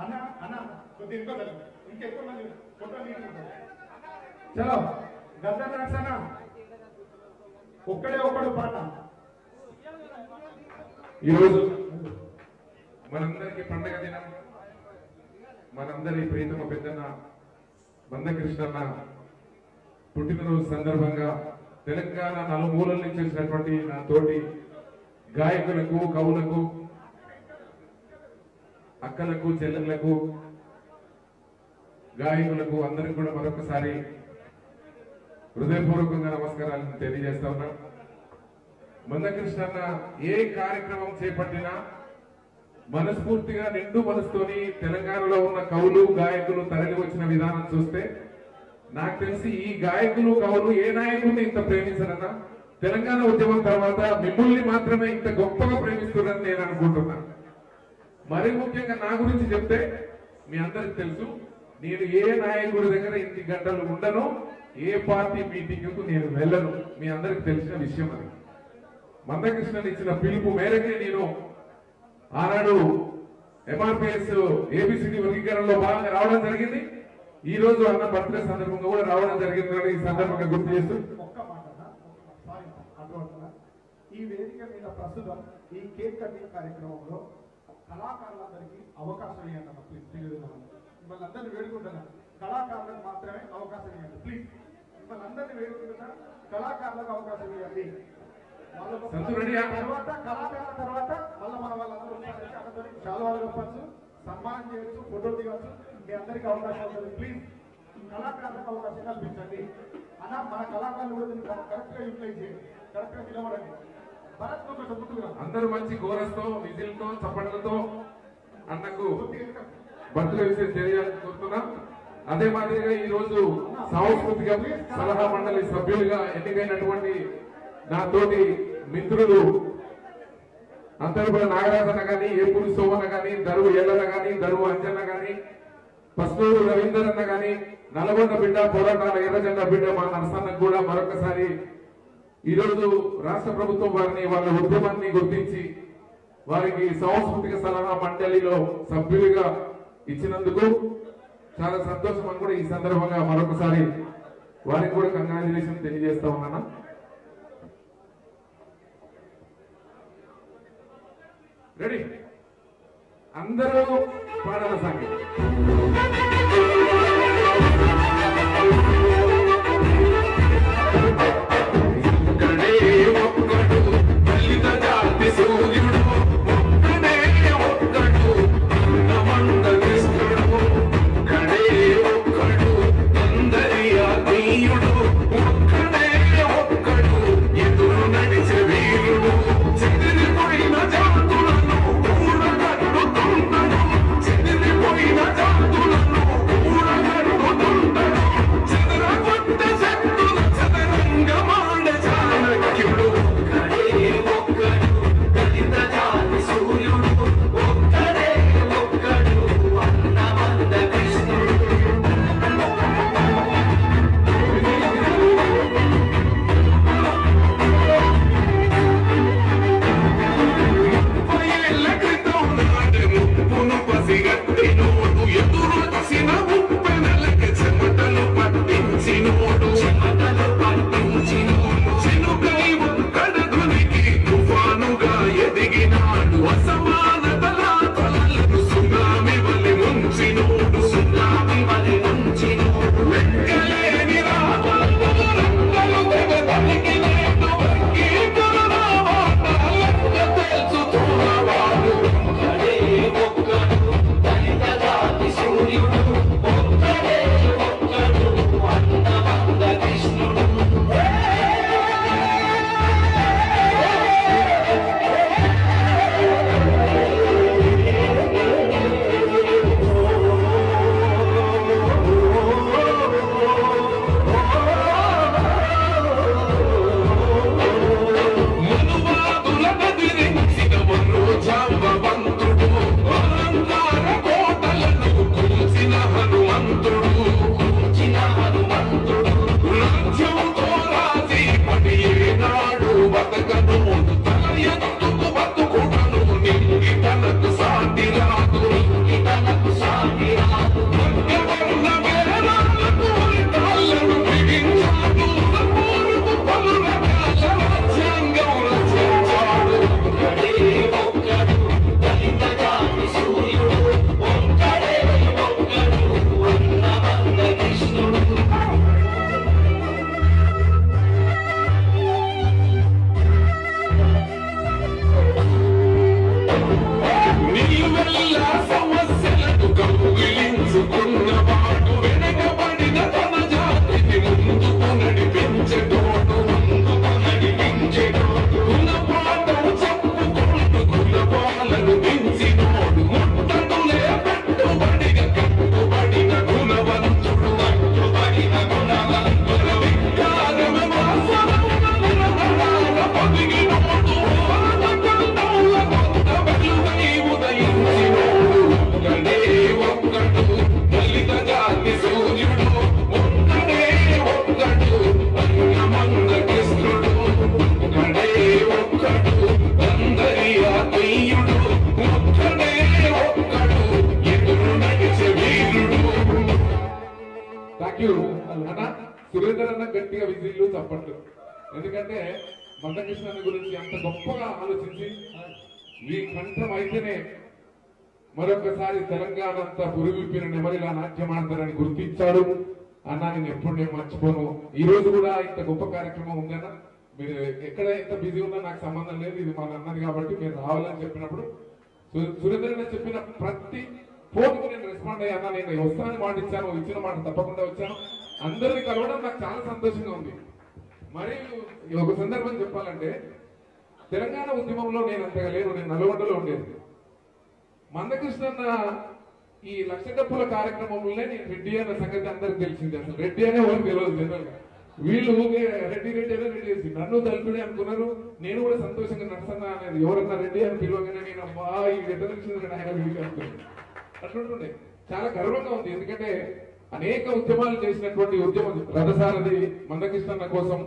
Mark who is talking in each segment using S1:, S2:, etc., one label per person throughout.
S1: అన్న అన్న కొద్ది ఇంకో ఇంకెక్కువ మంది ఫోటో చలో గద్దర్ నరసన్న ఒక్కడే ఒక్కడు పాట.
S2: ఈరోజు మనందరికీ పండగ దినం. మనందరి ప్రీతమ పెద్దన్న మందకృష్ణన్న పుట్టినరోజు సందర్భంగా తెలంగాణ నలుమూలల నుంచి వచ్చినటువంటి నా తోటి గాయకులకు కవులకు అక్కలకు చెల్లెళ్ళకు గాయకులకు అందరికి కూడా మరొకసారి హృదయపూర్వకంగా నమస్కారాలను తెలియజేస్తా ఉన్నా. మందకృష్ణన్న ఏ కార్యక్రమం చేపట్టినా మనస్ఫూర్తిగా నిండు మనసుతోని తెలంగాణలో ఉన్న కవులు గాయకులు తరలి వచ్చిన విధానం చూస్తే నాకు తెలిసి ఈ గాయకులు కవులు ఏ నాయకుడిని ఇంత ప్రేమించరన్నా? తెలంగాణ ఉద్యమం తర్వాత మిమ్మల్ని మాత్రమే ఇంత గొప్పగా ప్రేమిస్తున్నారని నేను అనుకుంటున్నాను మరి ముఖ్యంగా నా గురించి చెప్తే మీ అందరికి తెలుసు నేను ఏ నాయకుడి దగ్గర ఇన్ని గంటలు ఉండను ఏ పార్టీ మీటింగ్కు నేను వెళ్ళను. మీ అందరికి తెలిసిన విషయం అది. మందకృష్ణన్ ఇచ్చిన పిలుపు మేరకే నేను ఆనాడు ఎంఆర్పిఎస్ ఏబిసిడి వర్గీకరణలో భాగంగా రావడం జరిగింది. ఈ రోజు అన్న బర్త్డే సందర్భంగా కూడా రావడం జరిగిందని ఈ సందర్భంగా గుర్తు చేస్తూ.
S1: ఒక్క మాట ఈ వేదిక మీద ప్రస్తుతం ఈ కేక్ కటింగ్ కార్యక్రమంలో కళాకారులందరికీ అవకాశం ఇవ్వండి ప్లీజ్ తెలియదు మిమ్మల్ని అందరినీ వేడుకుంటున్నా కళాకారులకు మాత్రమే అవకాశం ఇవ్వండి ప్లీజ్ మిమ్మల్ని అందరినీ వేడుకుంటున్నా కళాకారులకు అవకాశం ఇవ్వండి? తర్వాత కళాకారుల తర్వాత మళ్ళీ మన వాళ్ళందరూ చాలా వాళ్ళు చెప్పచ్చు సన్మానం చేయొచ్చు ఫోటో దిగచ్చు. మీ అందరికీ అవకాశం ఉంటుంది ప్లీజ్ కళాకారులకు అవకాశం కల్పించండి. అన్న మన కళాకారులు కూడా దీన్ని కరెక్ట్గా యూటిలైజ్ చేయండి. కరెక్ట్గా నిలబడండి.
S2: అందరూ మంచి గోరస్తో విజిల్తో చప్పట్లతో అన్నకు
S1: కొద్దిగా వెనక.
S2: బర్త్డే విషయం తెలియాలని కోరుతున్నాం అదే మాదిరిగా ఈ రోజు సాంస్కృతిక సలహా మండలి సభ్యులుగా ఎన్నికైనటువంటి నాతోటి మిత్రులు అంతర్పల్లి నాగరాజన గాని ఏపూరి సోమన గాని దరువు ఎల్లన గాని దరువు అంజన్న గాని పస్తూరు రవీందర్ అన్న గాని నల్గొండ బిడ్డ పోరాటాల ఎర్రజెండ బిడ్డ మా నరసన్న కూడా మరొకసారి ఈ రోజు రాష్ట్ర ప్రభుత్వం వారిని వాళ్ళ ఉద్యమాన్ని గుర్తించి వారికి సాంస్కృతిక సలహా మండలిలో సభ్యులుగా ఇచ్చినందుకు చాలా సంతోషం అని కూడా ఈ సందర్భంగా మరొకసారి వారికి కూడా కంగ్రాచులేషన్ తెలియజేస్తా ఉన్నాను. రెడీ అందరూ పాడాల సంగీతం. ఎందుకంటే మందకృష్ణ గురించి అంత గొప్పగా ఆలోచించి మీ కంఠం అయితేనే మరొకసారి తెలంగాణ అంతా పురుగుపిన నెమలిలా నాట్యం ఆడతారని గుర్తించాడు. అన్నా నేను ఎప్పుడు నేను మర్చిపోను. ఈ రోజు కూడా ఇంత గొప్ప కార్యక్రమం ఉందన్న మీరు ఎక్కడ ఎంత బిజీ ఉన్నా నాకు సంబంధం లేదు. ఇది మన అన్నది కాబట్టి మీరు రావాలని చెప్పినప్పుడు సు- చెప్పిన ప్రతి ఫోన్కు నేను రెస్పాండ్ అయ్యాను నేను వస్తానని మాట ఇచ్చాను ఇచ్చిన మాట తప్పకుండా వచ్చాను. అందరిని కలవడం నాకు చాలా సంతోషంగా ఉంది. మరి ఒక సందర్భం చెప్పాలంటే తెలంగాణ ఉద్యమంలో నేను అంతగా లేను నేను నల్గొండలో ఉండేది. మందకృష్ణ ఈ లక్ష డప్పుల కార్యక్రమంలోనే నేను రెడ్డి అన్న సంగతి అందరికి తెలిసింది. అసలు రెడ్డి అనే వాళ్ళు తెలియదు జనరల్గా వీళ్ళు ఊగే రెడ్డి రెడ్డి అనే రెడ్డి చేసి నన్ను తలుపుడే అనుకున్నారు. నేను కూడా సంతోషంగా నడుస్తున్నా అనేది ఎవరన్నా రెడ్డి అని పిలవగానే నేను అమ్మా ఈ ఎట్లా తెలిసింది ఆయన అట్లుంటుండే. చాలా గర్వంగా ఉంది. ఎందుకంటే అనేక ఉద్యమాలు చేసినటువంటి ఉద్యమం రథసారథి మందకృష్ణన్న కోసం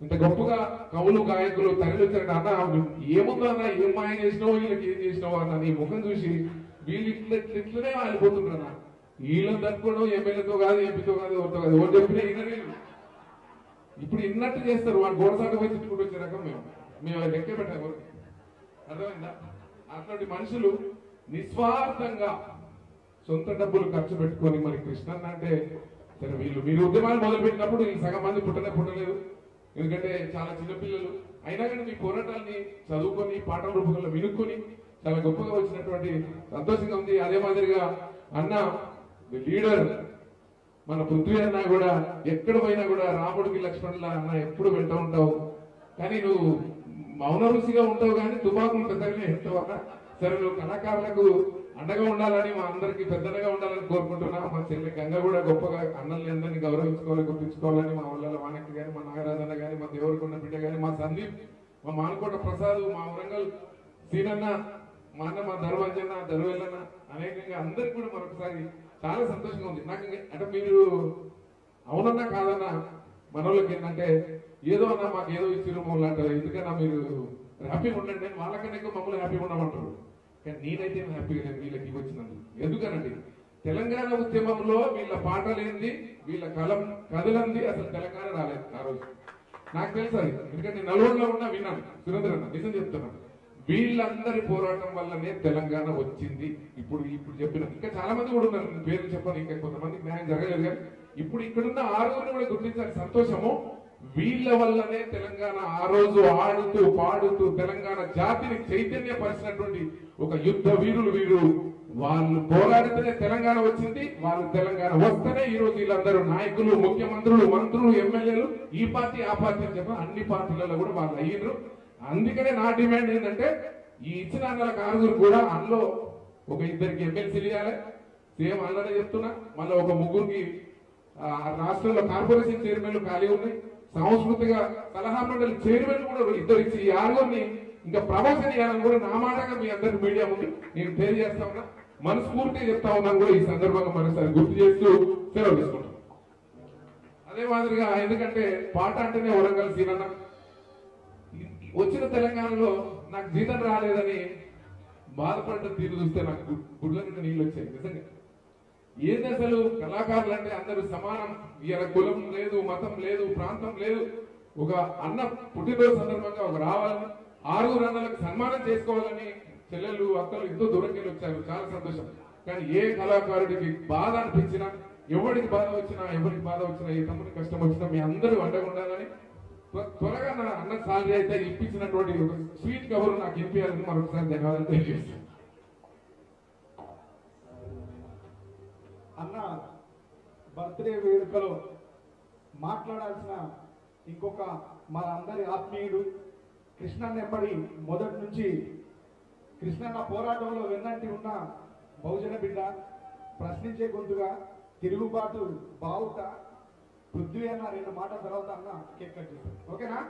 S2: ఇంత గొప్పగా కవులు గాయకులు తరలించారు అన్న ఏముందో అన్న ఏం మాయ చేసినావు వీళ్ళకి ఏం చేసినావు అన్న నీ ముఖం చూసి వీళ్ళు ఇట్లా ఇట్లా- ఇట్లనే ఆలిపోతుంటారు వీళ్ళని తట్టుకోవడం ఎమ్మెల్యేతో కాదు ఎంపీతో కాదు ఎవరితో కాదు ఎవరు చెప్పినా వినలేదు ఇప్పుడు ఇన్నట్టు చేస్తారు వాళ్ళు గోడసాట పోయి తిట్టుకుంటూ వచ్చే రకం మేము. మేము అది లెక్క పెట్టాము అర్థమైందా? అట్లాంటి మనుషులు నిస్వార్థంగా సొంత డబ్బులు ఖర్చు పెట్టుకొని మరి కృష్ణన్న అంటే సరే వీళ్ళు మీరు ఉద్యమాలు మొదలు పెట్టినప్పుడు ఈ సగం మంది పుట్టనే పుట్టలేదు. ఎందుకంటే చాలా చిన్నపిల్లలు అయినా కానీ మీ పోరాటాన్ని చదువుకొని పాఠం రూపంలో వినుక్కొని చాలా గొప్పగా వచ్చినటువంటి సంతోషంగా ఉంది. అదే మాదిరిగా అన్న లీడర్ మన పృథ్వీ అన్న కూడా ఎక్కడ పోయినా కూడా రాముడికి లక్ష్మణుల అన్న ఎప్పుడు వెంట ఉంటావు. కానీ నువ్వు మౌన రుచిగా ఉంటావు కానీ తుపాకులు పెద్దగానే ఎత్తావు అన్న. సరే నువ్వు కళాకారులకు అండగా ఉండాలని మా అందరికి పెద్దగా ఉండాలని కోరుకుంటున్నా. మా చెల్లి గంగ కూడా గొప్పగా అన్నల్ని అందరినీ గౌరవించుకోవాలి గుర్తించుకోవాలని మా వల్ల వానకి కానీ మా నాగరాజన్న కానీ మా దేవరకొండ బిడ్డ కానీ మా సందీప్ మా మానకోట ప్రసాద్ మా వరంగల్ సీనన్న మా అన్న మా ధర్మంజన్న ధరువెల్లన్న అనేకంగా అందరికి కూడా మరొకసారి చాలా సంతోషంగా ఉంది. నాకు అంటే మీరు అవునన్నా కాదన్నా మనోళ్ళకి ఏంటంటే ఏదో అన్నా మాకు ఏదో ఇచ్చిరు మమ్మల్ని ఎందుకన్నా మీరు హ్యాపీగా ఉండండి వాళ్ళకన్నా ఎక్కువ మమ్మల్ని హ్యాపీగా ఉండమంటారు. కానీ నేనైతే హ్యాపీగా నేను వీళ్ళకి వచ్చినందుకు ఎందుకనండి? తెలంగాణ ఉద్యమంలో వీళ్ళ పాటలేంది వీళ్ళ కలం కదలంది అసలు తెలంగాణ రాలేదు ఆ రోజు. నాకు తెలుసు అది. ఎందుకంటే నల్గొండలో ఉన్నా విన్నాను. సురేంద్ర అన్న నిజం చెప్తున్నాను వీళ్ళందరి పోరాటం వల్లనే తెలంగాణ వచ్చింది. ఇప్పుడు ఇప్పుడు చెప్పిన ఇంకా చాలా మంది కూడా ఉన్నారు. పేరు చెప్పాను ఇంకా కొంతమంది న్యాయం జరగలేదు కానీ ఇప్పుడు ఇక్కడున్న ఆరుగురిని కూడా గుర్తించాలి. సంతోషము వీళ్ళ వల్లనే తెలంగాణ ఆ రోజు ఆడుతూ పాడుతూ తెలంగాణ జాతిని చైతన్యపరిచినటువంటి ఒక యుద్ధ వీరులు వీరు. వాళ్ళు పోరాడితేనే తెలంగాణ వచ్చింది వాళ్ళు తెలంగాణ వస్తేనే ఈ రోజు వీళ్ళందరూ నాయకులు ముఖ్యమంత్రులు మంత్రులు ఎమ్మెల్యేలు ఈ పార్టీ ఆ పార్టీ అని చెప్పి అన్ని పార్టీలలో కూడా వాళ్ళు అయ్యారు అందుకనే నా డిమాండ్ ఏంటంటే ఈ ఇచ్చిన అన్నలకు కూడా అందులో ఒక ఇద్దరికి ఎమ్మెల్సీలు ఇవ్వాలి సేమ్ అన్ననే చెప్తున్నా. మళ్ళీ ఒక ముగ్గురికి ఆ, రాష్ట్రంలో కార్పొరేషన్ చైర్మన్లు ఖాళీ ఉన్నాయి. సాంస్కృతిక సలహా మండలి చైర్మన్ కూడా ఇద్దరు ఇచ్చి ఈ ఆరుగురిని ఇంకా ప్రమోషన్ చేయాలని కూడా నా మాటగా మీ అందరి మీడియా ముందు నేను తెలియజేస్తా ఉన్నా. మనస్ఫూర్తిగా చెప్తా ఉన్నాను కూడా ఈ సందర్భంగా మరోసారి గుర్తు చేస్తూ సెలవు తీసుకుంటాం. అదే మాదిరిగా ఎందుకంటే పాట అంటేనే వరంగల్ సీనన్న వచ్చిన తెలంగాణలో నాకు జీతం రాలేదని బాధపడ్డ తీరు చూస్తే నాకు గు- గుడ్ల మీద నీళ్ళు వచ్చాయి. నిజంగా. ఏంది అసలు కళాకారులు అంటే అందరూ సమానం? ఇవాళ కులం లేదు మతం లేదు ప్రాంతం లేదు. ఒక అన్న పుట్టినరోజు సందర్భంగా ఒక రావాలని ఆరుగురు అన్నలకు సన్మానం చేసుకోవాలని చెల్లెలు అక్కలు ఎంతో దూరంకి వచ్చారు చాలా సంతోషం. కానీ ఏ కళాకారుడికి బాధ అనిపించినా ఎవరికి బాధ వచ్చినా ఎవరికి బాధ వచ్చినా ఏ తమ్ముడికి కష్టం వచ్చినా మీ అందరూ అండగా త్వరగా నా అన్న సాలరీ అయితే ఇప్పించినటువంటి ఒక స్వీట్ కవర్ నాకు ఇప్పించాలని మరొకసారి ధన్యవాదాలు తెలియజేస్తాను
S1: అన్న బర్త్డే వేడుకలో మాట్లాడాల్సిన ఇంకొక మనందరి ఆత్మీయుడు కృష్ణన్న ఎప్పటి మొదటి నుంచి కృష్ణన్న పోరాటంలో వెన్నంటి ఉన్న బహుజన బిడ్డ ప్రశ్నించే గొంతుగా తిరుగుబాటు బావుట పృథ్వీ అన్న రెండు మాటల తర్వాత అన్న కేక్ కట్ చేస్తాం ఓకేనా?